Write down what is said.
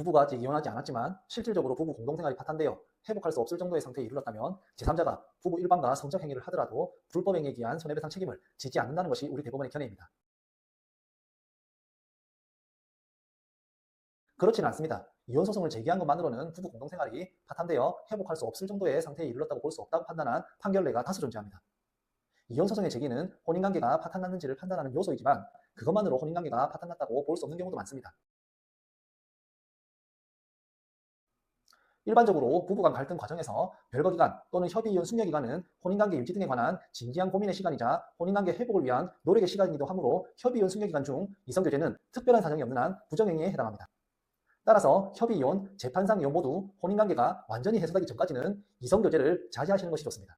부부가 아직 이혼하지 않았지만 실질적으로 부부 공동생활이 파탄되어 회복할 수 없을 정도의 상태에 이르렀다면 제3자가 부부 일방과 성적 행위를 하더라도 불법 행위에 기한 손해배상 책임을 지지 않는다는 것이 우리 대법원의 견해입니다. 그렇지는 않습니다. 이혼 소송을 제기한 것만으로는 부부 공동생활이 파탄되어 회복할 수 없을 정도의 상태에 이르렀다고 볼 수 없다고 판단한 판결례가 다수 존재합니다. 이혼 소송의 제기는 혼인관계가 파탄났는지를 판단하는 요소이지만 그것만으로 혼인관계가 파탄났다고 볼 수 없는 경우도 많습니다. 일반적으로 부부간 갈등 과정에서 별거 기간 또는 협의 이혼 숙려 기간은 혼인관계 유지 등에 관한 진지한 고민의 시간이자 혼인관계 회복을 위한 노력의 시간이기도 하므로 협의 이혼 숙려 기간 중 이성 교제는 특별한 사정이 없는 한 부정행위에 해당합니다. 따라서 협의 이혼, 재판상 이혼 모두 혼인관계가 완전히 해소되기 전까지는 이성 교제를 자제하시는 것이 좋습니다.